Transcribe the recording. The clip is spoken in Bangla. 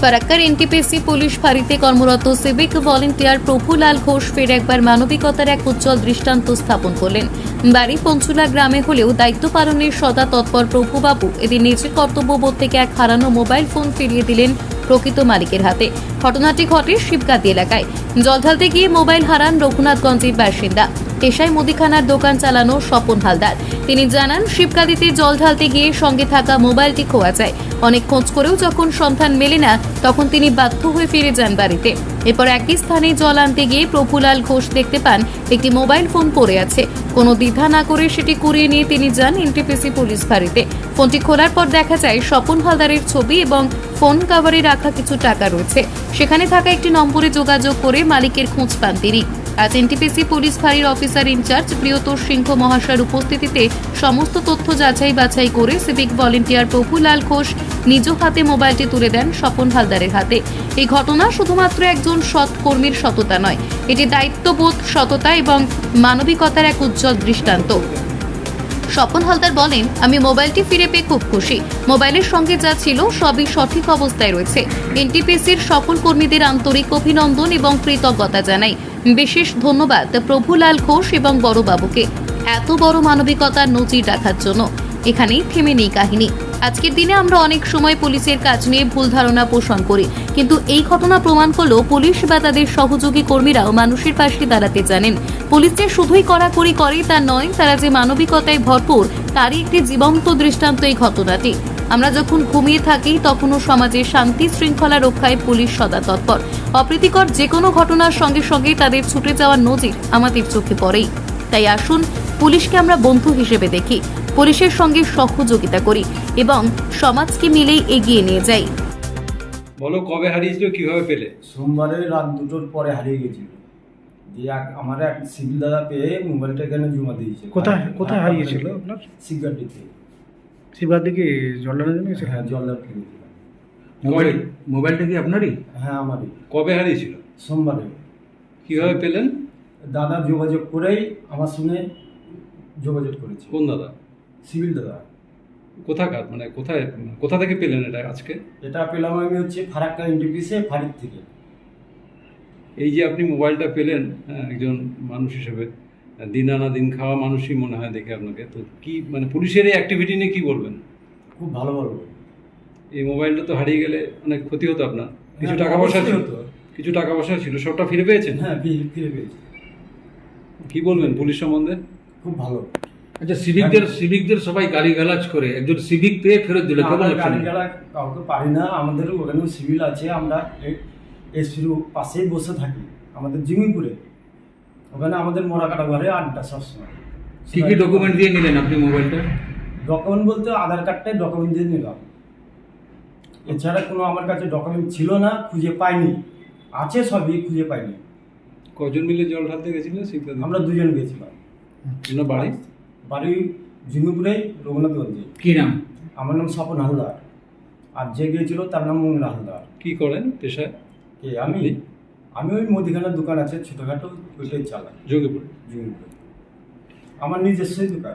ফারাক্কার এনটিপিসি পুলিশ ফাঁড়িতে কর্মরত সিভিক ভলেন্টিয়ার প্রফুলাল ঘোষ ফের একবার মানবিকতার এক উজ্জ্বল দৃষ্টান্ত স্থাপন করলেন। বাড়ি পঞ্চুলা গ্রামে হলেও দায়িত্ব পালনের সদা তৎপর প্রভুবাবু। এদিন নিজের কর্তব্যবোধ থেকে এক হারানো মোবাইল ফোন ফিরিয়ে দিলেন প্রকৃত মালিকের হাতে। ঘটনাটি ঘটে শিবগাতি এলাকায়। জল ঢালতে গিয়ে মোবাইল হারান রঘুনাথগঞ্জের বাসিন্দা। পেশায় মুদিখানার দোকান চালানো স্বপন হালদার। তিনি জানান, শিবকাদিতে জল ঢালতে গিয়ে সঙ্গে থাকা মোবাইলটি খোয়া যায়। অনেক খোঁজ করেও যখন সন্ধান মেলে না, তখন তিনি বাধ্য হয়ে ফিরে যান বাড়িতে। এরপর একই স্থানে জল আনতে গিয়ে প্রফুলাল ঘোষ দেখতে পান, একটি মোবাইল ফোন পড়ে আছে। কোনো দ্বিধা না করে সেটি কুড়িয়ে নিয়ে তিনি যান এনটিপিসি পুলিশ ফাঁড়িতে। ফোনটি খোলার পর দেখা যায়, স্বপন হালদারের ছবি এবং ফোন কাভারে রাখা কিছু টাকা রয়েছে। সেখানে থাকা একটি নম্বরে যোগাযোগ করে মালিকের খোঁজ পান তিনি। আজ এনটিপিসি পুলিশ ফাঁড়ির অফিসার ইনচার্জ প্রিয়তোষ সিংহ মহাশয়ের উপস্থিতিতে সমস্ত তথ্য যাচাই বাছাই করে সিভিক ভলেন্টিয়ার প্রফুলাল ঘোষ নিজ হাতে মোবাইলটি তুলে দেন স্বপন হালদারের হাতে। এই ঘটনা শুধুমাত্র একজন সৎ কর্মীর সততা নয়, এটি দায়িত্ববোধ, সততা এবং মানবিকতার এক উজ্জ্বল দৃষ্টান্ত। স্বপন হালদার বলেন, আমি মোবাইলটি ফিরে পেয়ে খুব খুশি। মোবাইলের সঙ্গে যা ছিল সবই সঠিক অবস্থায় রয়েছে। এনটিপিসির সকল কর্মীদের আন্তরিক অভিনন্দন এবং কৃতজ্ঞতা জানাই। বিশেষ ধন্যবাদ প্রভুলাল ঘোষ এবং বড়বাবুকে। এত বড় মানবিকতার নজির রাখার জন্য। এখানেই থেমে নেই কাহিনী। আজকের দিনে আমরা অনেক সময় পুলিশের কাজ নিয়ে ভুল ধারণা পোষণ করি। কিন্তু এই ঘটনা প্রমাণ করল পুলিশ বা তাদের সহযোগী কর্মীরাও মানুষের পাশে দাঁড়াতে জানেন। পুলিশ যে শুধুই কড়াকড়ি করে তা নয়, তারা যে মানবিকতায় ভরপুর, তারই একটি জীবন্ত দৃষ্টান্ত এই ঘটনাটি। আমরা যখন ঘুমিয়ে থাকি, তখনও সমাজে শান্তি, শৃঙ্খলা রক্ষায় পুলিশ সদা তৎপর। অপ্রীতিকর যে কোনো ঘটনার সঙ্গে সঙ্গে তাদের ছুটে যাওয়ার নজির আমাদের চোখে পড়েই। তাই আসুন পুলিশকে আমরা বন্ধু হিসেবে দেখি পুলিশের সঙ্গে সহযোগিতা করি এবং সমাজকে মিলেই এগিয়ে নিয়ে যাই। বলো কবে হারিয়েছিল কীভাবে পেলে? সোমবারে রাত দুটোর পরে হারিয়ে গেছিল। দিয়ে আমার এক সিভিল দাদা পেয়ে মোবাইলটা এখানে জমা দিয়েছে। কোথায় কোথায় হারিয়েছিল আপনার? সিগারেটিতে শিবার দিকে জল জন্য হ্যাঁ জলদার ফেলেছিলাম মোবাইল মোবাইলটা কি আপনারই? হ্যাঁ আমারই। কবে হারিয়েছিল? সোমবারে। কীভাবে পেলেন? দাদা যোগাযোগ করেই আমার সঙ্গে যোগাযোগ করেছে। কোন দাদা? সিভিল দাদা। কোথাকার? মানে কোথায় কোথা থেকে পেলেন এটা আজকে? এটা পেলাম আমি হচ্ছে ফারাক্কা এনটিপিসে ফারিক থেকে। এই যে আপনি মোবাইলটা পেলেন হ্যাঁ, একজন মানুষ হিসেবে দিন আনা দিন খাওয়া মানুষই মনে হয় দেখে আপনাকে। তো কি মানে পুলিশের এই অ্যাক্টিভিটি নিয়ে কি বলবেন? খুব ভালো বলব। এই মোবাইলটা তো হারিয়ে গেলে অনেক ক্ষতি হতো আপনার। কিছু হ্যাঁ, টাকা পয়সা ছিল। কিছু টাকা পয়সা ছিল সবটা ফিরে পেয়েছেন? হ্যাঁ ফিরে ফিরে পেয়েছি। কি বলবেন পুলিশ সম্বন্ধে? খুব ভালো। আচ্ছা সিভিকদের সিভিকদের সবাই গালি গালাজ করে একজন সিভিক পেয়ে ফেরত দিল কেমন যারা কাউকে পারি না আমাদের ওখানেও সিভিল আছে আমরা এসপির পাশেই বসে থাকি আমাদের জিমিপুরে ওখানে আমাদের মোড়া কাটা ঘরে আড্ডা সবসময়। কি কি ডকুমেন্ট দিয়ে নিলেন আপনি মোবাইলটা? ডকুমেন্ট বলতে আধার কার্ডটাই ডকুমেন্ট দিয়ে নিলাম। এছাড়া কোনো আমার কাছে ডকুমেন্ট ছিল না খুঁজে পাইনি। আছে সবই খুঁজে পাইনি। কজন মিলে জল ঢালতে শিবদাদি আমরা দুজন গেছিলাম। আপনার বাড়ি? বাড়ি জিমিপুরে রঘুনাথগঞ্জে। কি নাম? আমার নাম স্বপন হালদার। আর যে গিয়েছিল তার নাম মঙ্গল হালদার। কি করেন পেশায়? কে আমি? আমি ওই মুদিখানার দোকান আছে ছোটোখাটো ওইটাই চালাই। যোগীপুর? জিমিপুরে আমার নিজস্বই দোকান।